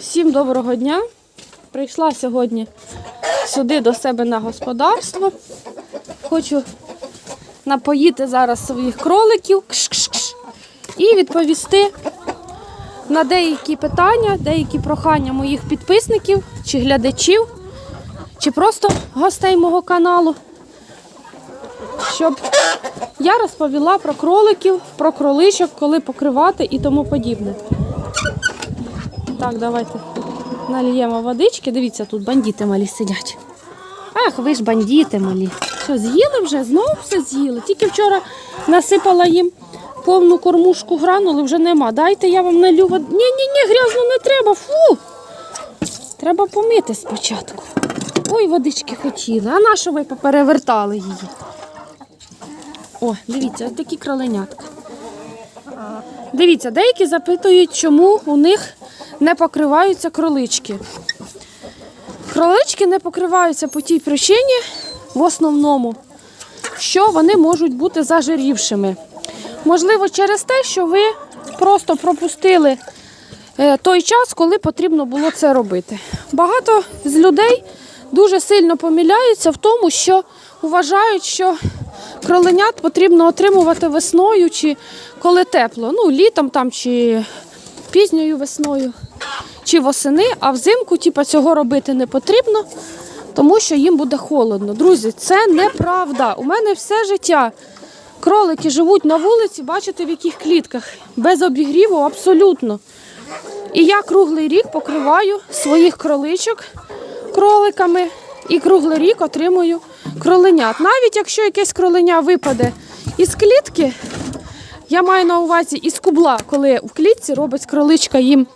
Всім доброго дня. Прийшла сьогодні сюди до себе на господарство. Хочу напоїти зараз своїх кроликів і відповісти на деякі питання, деякі прохання моїх підписників чи глядачів, чи просто гостей мого каналу, щоб я розповіла про кроликів, про кроличок, коли покривати і тому подібне. Так, давайте нальємо водички. Дивіться, тут бандити малі сидять. Ах, ви ж бандити малі. Що, з'їли вже? Знову все з'їли. Тільки вчора насипала їм повну кормушку гранули, вже нема. Дайте я вам налю води. Ні, ні, ні, грязно не треба. Фу. Треба помити спочатку. Ой, водички хотіли. А на що ви поперевертали її? О, дивіться, ось такі кроленятка. Дивіться, деякі запитують, чому у них не покриваються кролички. Кролички не покриваються по тій причині, в основному, що вони можуть бути зажирівшими. Можливо, через те, що ви просто пропустили е, той час, коли потрібно було це робити. Багато з людей дуже сильно помиляються в тому, що вважають, що кроленят потрібно отримувати весною чи коли тепло. Ну, літом там чи пізньою весною чи восени, а взимку типу, цього робити не потрібно, тому що їм буде холодно. Друзі, це неправда. У мене все життя. Кролики живуть на вулиці, бачите, в яких клітках, без обігріву абсолютно. І я круглий рік покриваю своїх кроличок кроликами і круглий рік отримую кроленят. Навіть якщо якесь кроленя випаде із клітки, я маю на увазі із кубла, коли в клітці робить кроличка їм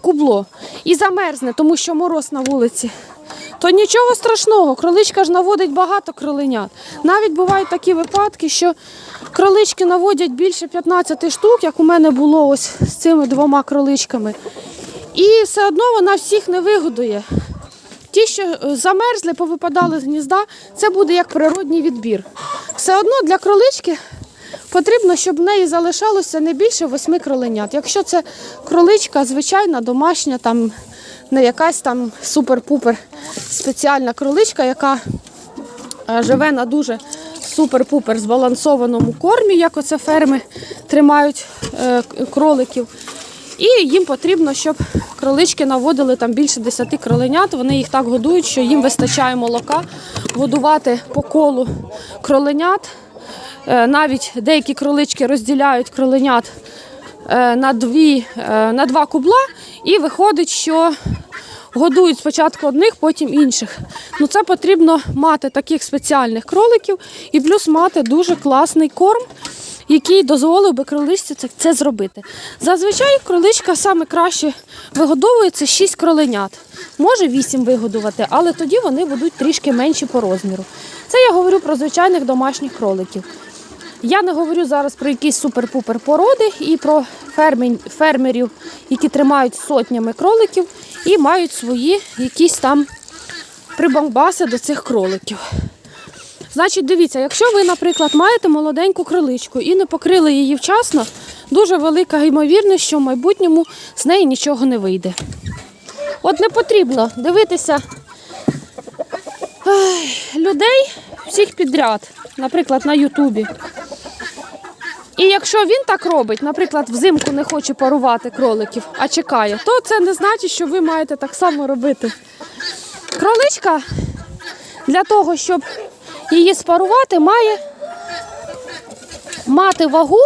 кубло і замерзне, тому що мороз на вулиці. То нічого страшного, кроличка ж наводить багато кроленят. Навіть бувають такі випадки, що кролички наводять більше 15 штук, як у мене було ось з цими двома кроличками. І все одно вона всіх не вигодує. Ті, що е, замерзли, повипадали з гнізда, це буде як природній відбір. Все одно для кролички потрібно, щоб в неї залишалося не більше восьми кроленят. Якщо це кроличка звичайна, домашня, там не якась там супер-пупер спеціальна кроличка, яка е, живе на дуже супер-пупер збалансованому кормі, як оце ферми тримають е, кроликів. І їм потрібно, щоб кролички наводили там більше 10 кроленят. Вони їх так годують, що їм вистачає молока годувати по колу кроленят. Е, Навіть деякі кролички розділяють кроленят е, на, дві, е, на два кубла, і виходить, що годують спочатку одних, потім інших. Ну це потрібно мати таких спеціальних кроликів і плюс мати дуже класний корм, який дозволив би кроличці це, це зробити. Зазвичай кроличка саме краще вигодовується 6 кроленят. Може 8 вигодувати, але тоді вони будуть трішки менші по розміру. Це я говорю про звичайних домашніх кроликів. Я не говорю зараз про якісь супер-пупер породи і про фермерів, які тримають сотнями кроликів і мають свої якісь там прибамбаси до цих кроликів. Значить, дивіться, якщо ви, наприклад, маєте молоденьку кроличку і не покрили її вчасно, дуже велика ймовірність, що в майбутньому з неї нічого не вийде. От не потрібно дивитися людей всіх підряд, наприклад, на Ютубі. І якщо він так робить, наприклад, взимку не хоче парувати кроликів, а чекає, то це не значить, що ви маєте так само робити. Кроличка для того, щоб її спарувати, має мати вагу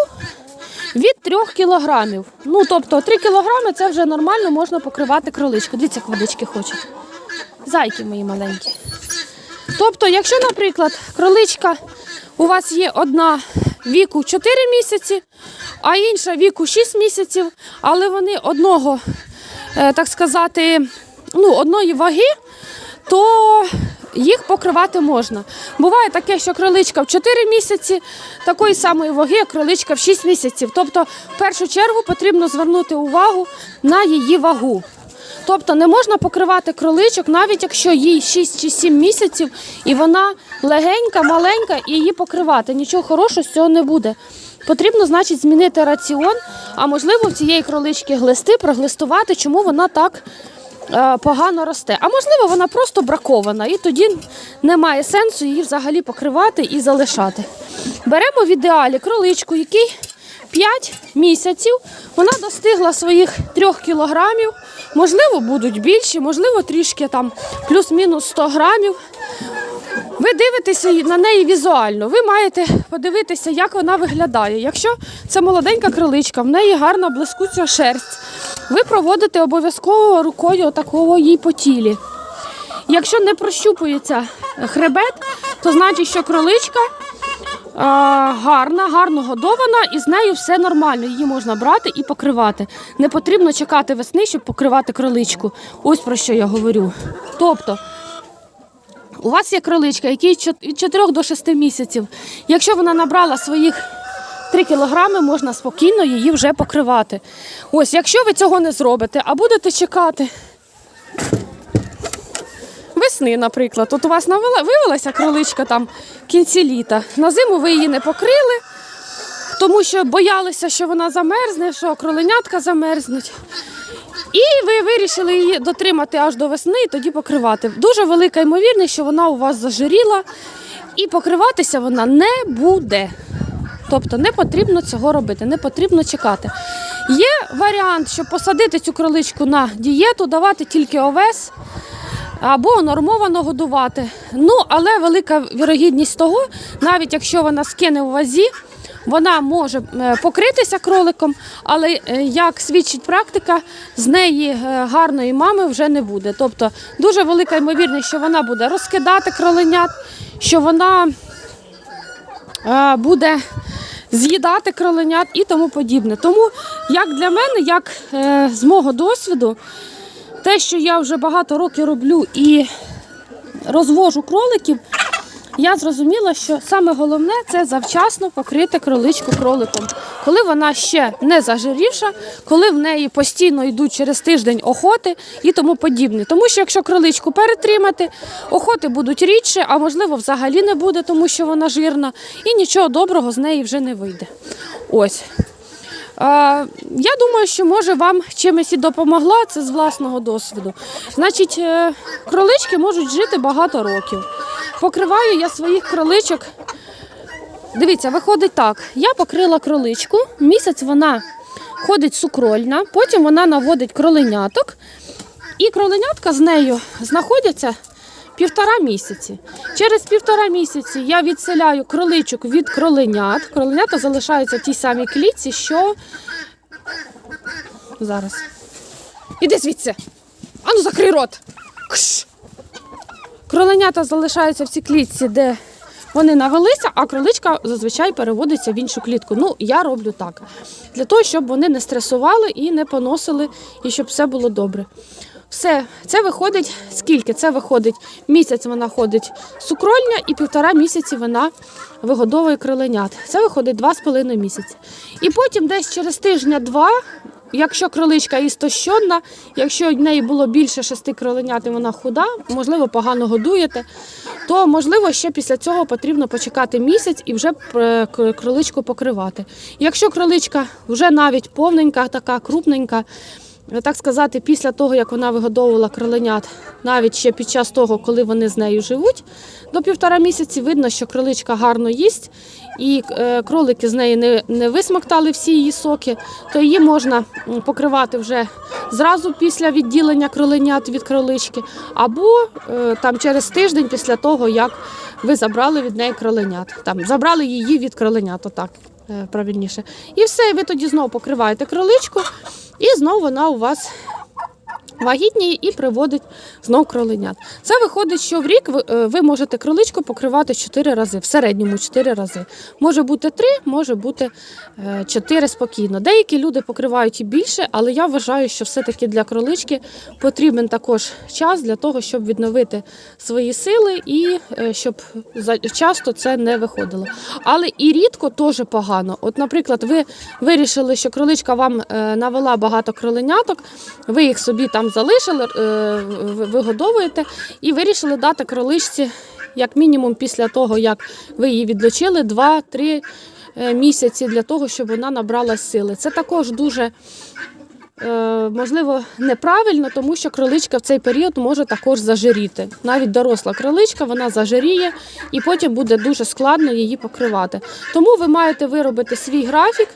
від 3 кілограмів. Ну, тобто 3 кілограми це вже нормально можна покривати кроличку. Дивіться, як водички хочуть. Зайки мої маленькі. Тобто, якщо, наприклад, кроличка у вас є одна віку 4 місяці, а інша віку 6 місяців, але вони одного, е, так сказати, ну, одної ваги, то їх покривати можна. Буває таке, що кроличка в 4 місяці такої самої ваги, як кроличка в 6 місяців. Тобто, в першу чергу потрібно звернути увагу на її вагу. Тобто не можна покривати кроличок, навіть якщо їй 6 чи 7 місяців, і вона легенька, маленька, і її покривати. Нічого хорошого з цього не буде. Потрібно, значить, змінити раціон, а можливо, в цієї кролички глисти, проглистувати, чому вона так погано росте. А можливо, вона просто бракована, і тоді немає сенсу її взагалі покривати і залишати. Беремо в ідеалі кроличку, який 5 місяців. Вона достигла своїх 3 кілограмів. Можливо, будуть більші, можливо, трішки там плюс-мінус 100 грамів. Ви дивитеся на неї візуально. Ви маєте подивитися, як вона виглядає. Якщо це молоденька криличка, в неї гарна блискуча шерсть. Ви проводите обов'язково рукою отакого їй по тілі. Якщо не прощупується хребет, то значить, що кроличка гарна, гарно годована, і з нею все нормально. Її можна брати і покривати. Не потрібно чекати весни, щоб покривати кроличку. Ось про що я говорю. Тобто. У вас є кроличка, якій від 4 до 6 місяців. Якщо вона набрала своїх 3 кілограми, можна спокійно її вже покривати. Ось, якщо ви цього не зробите, а будете чекати весни, наприклад. От у вас навела, виявилася кроличка там в кінці літа. На зиму ви її не покрили, тому що боялися, що вона замерзне, що кроленятка замерзнуть. І ви вирішили її дотримати аж до весни і тоді покривати. Дуже велика ймовірність, що вона у вас зажиріла, і покриватися вона не буде. Тобто не потрібно цього робити, не потрібно чекати. Є варіант, щоб посадити цю кроличку на дієту, давати тільки овес або нормовано годувати. Ну, але велика вірогідність того, навіть якщо вона скине у вазі, вона може е, покритися кроликом, але е, як свідчить практика, з неї е, гарної мами вже не буде. Тобто дуже велика ймовірність, що вона буде розкидати кроленят, що вона буде з'їдати кроленят і тому подібне. Тому, як для мене, як е, з мого досвіду, те, що я вже багато років роблю і розвожу кроликів, я зрозуміла, що саме головне це завчасно покрити кроличку кроликом. Коли вона ще не зажирівша, коли в неї постійно йдуть через тиждень охоти і тому подібне. Тому що якщо кроличку перетримати, охоти будуть рідше, а можливо взагалі не буде, тому що вона жирна, і нічого доброго з неї вже не вийде. Ось. Я думаю, що може вам чимось і допомогла це з власного досвіду. Значить, е, кролички можуть жити багато років. Покриваю я своїх кроличок. Дивіться, виходить так. Я покрила кроличку, місяць вона ходить сукрольна, потім вона наводить кроленяток, і кроленятка з нею знаходяться півтора місяці. Через півтора місяці я відселяю кроличок від кроленят. Кроленята залишаються в тій самій клітці, що зараз. Іди звідси. Ану, закрий рот. Кш. Кроленята залишаються в цій клітці, де вони навелися, а кроличка зазвичай переводиться в іншу клітку. Ну, я роблю так. Для того, щоб вони не стресували і не поносили, і щоб все було добре. Все, це виходить скільки? Це виходить місяць вона ходить сукрольня і півтора місяці вона вигодовує кроленят. Це виходить два з половиною місяці. І потім десь через тижня-два, якщо кроличка істощенна, якщо в неї було більше шести кроленят і вона худа, можливо, погано годуєте, то можливо ще після цього потрібно почекати місяць і вже е, кроличку покривати. Якщо кроличка вже навіть повненька, така крупненька, так сказати, після того, як вона вигодовувала кроленят, навіть ще під час того, коли вони з нею живуть, до півтора місяці видно, що кроличка гарно їсть, і е, кролики з неї не, не висмоктали всі її соки, то її можна покривати вже зразу після відділення кроленят від кролички, або е, там через тиждень після того, як ви забрали від неї кроленят. Там забрали її від кроленят, отак правильніше. І все, ви тоді знову покриваєте кроличку, і знову вона у вас вагітніє і приводить знов кроленят. Це виходить, що в рік ви, е, можете кроличку покривати 4 рази, в середньому 4 рази. Може бути 3, може бути 4 спокійно. Деякі люди покривають і більше, але я вважаю, що все-таки для кролички потрібен також час для того, щоб відновити свої сили і е, щоб часто це не виходило. Але і рідко теж погано. От, наприклад, ви вирішили, що кроличка вам е, навела багато кроленяток, ви їх собі там залишили, е, ви- вигодовуєте і вирішили дати кроличці, як мінімум, після того, як ви її відлучили, 2-3 е, місяці для того, щоб вона набрала сили. Це також дуже можливо неправильно, тому що кроличка в цей період може також зажиріти. Навіть доросла кроличка вона зажиріє і потім буде дуже складно її покривати. Тому ви маєте виробити свій графік,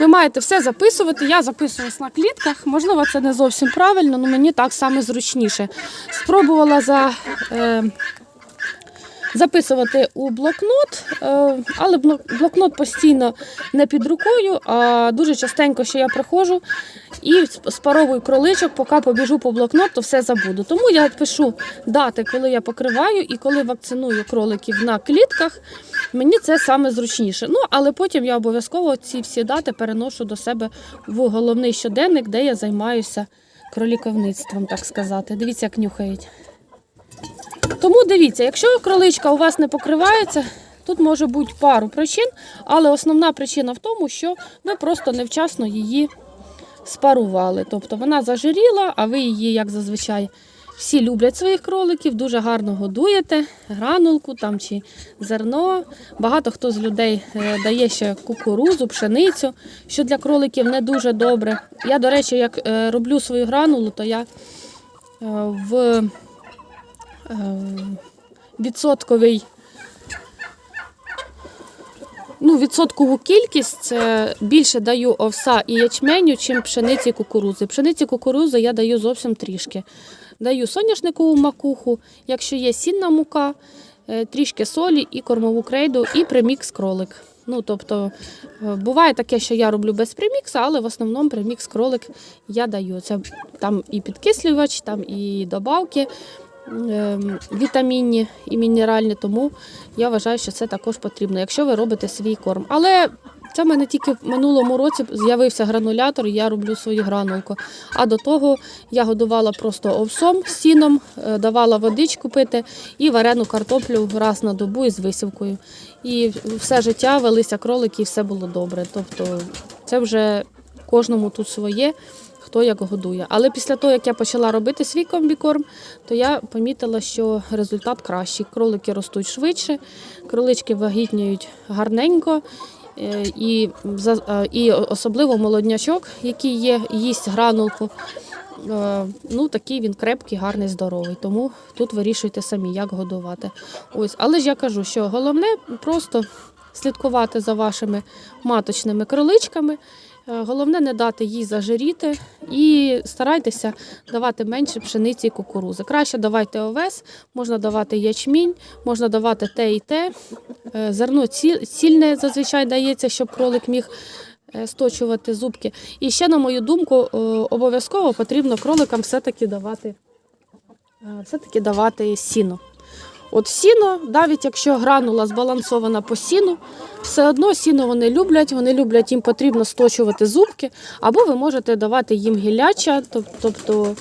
ви маєте все записувати. Я записуюсь на клітках. Можливо, це не зовсім правильно, але мені так саме зручніше. Спробувала за. Записувати у блокнот, е, але блок- блокнот постійно не під рукою, а дуже частенько, що я приходжу і спаровую кроличок, поки побіжу по блокнот, то все забуду. Тому я пишу дати, коли я покриваю і коли вакциную кроликів на клітках. Мені це саме зручніше. Ну, але потім я обов'язково ці всі дати переношу до себе в головний щоденник, де я займаюся кроліковництвом, так сказати. Дивіться, як нюхають. Тому дивіться, якщо кроличка у вас не покривається, тут може бути пару причин, але основна причина в тому, що ви просто невчасно її спарували. Тобто вона зажиріла, а ви її, як зазвичай, всі люблять своїх кроликів, дуже гарно годуєте, гранулку там чи зерно. Багато хто з людей е, дає ще кукурузу, пшеницю, що для кроликів не дуже добре. Я, до речі, як е, роблю свою гранулу, то я е, в відсотковий. Ну, відсоткову кількість більше даю овса і ячменю, чим пшениці і кукурузи. Пшениці кукурузи я даю зовсім трішки. Даю соняшникову макуху, якщо є сінна мука, е, трішки солі і кормову крейду, і премікс кролик. Ну, тобто, е, буває таке, що я роблю без премікса, але в основному премікс кролик я даю. Це там і підкислювач, там і добавки вітамінні і мінеральні, тому я вважаю, що це також потрібно, якщо ви робите свій корм. Але це в мене тільки в минулому році з'явився гранулятор, я роблю свою гранулку. А до того я годувала просто овсом, сіном, е, давала водичку пити і варену картоплю раз на добу із висівкою. І все життя велися кролики, і все було добре. Тобто це вже кожному тут своє хто як годує. Але після того, як я почала робити свій комбікорм, то я помітила, що результат кращий. Кролики ростуть швидше, кролички вагітніють гарненько. е, І, е, і особливо молоднячок, який є, їсть гранулку. е, Ну, такий він крепкий, гарний, здоровий. Тому тут вирішуйте самі, як годувати. Ось, але ж я кажу, що головне просто слідкувати за вашими маточними кроличками. Е, Головне не дати їй зажиріти і старайтеся давати менше пшениці і кукурузи. Краще давайте овес, можна давати ячмінь, можна давати те і те. Е, Зерно цільне зазвичай дається, щоб кролик міг е, сточувати зубки. І ще, на мою думку, обов'язково потрібно кроликам все-таки давати, все-таки давати сіно. От сіно, навіть якщо гранула збалансована по сіну, все одно сіно вони люблять, вони люблять, їм потрібно сточувати зубки, або ви можете давати їм гіляча, тобто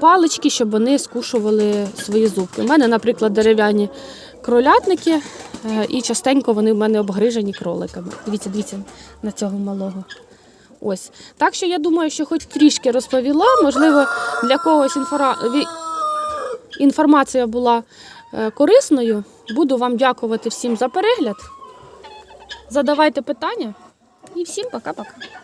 палички, щоб вони скушували свої зубки. У мене, наприклад, дерев'яні кролятники, е, і частенько вони в мене обгрижені кроликами. Дивіться, дивіться на цього малого. Ось. Так що я думаю, що хоч трішки розповіла, можливо, для когось інфора... інформація була е, корисною. Буду вам дякувати всім за перегляд. Задавайте питання і всім пока-пока.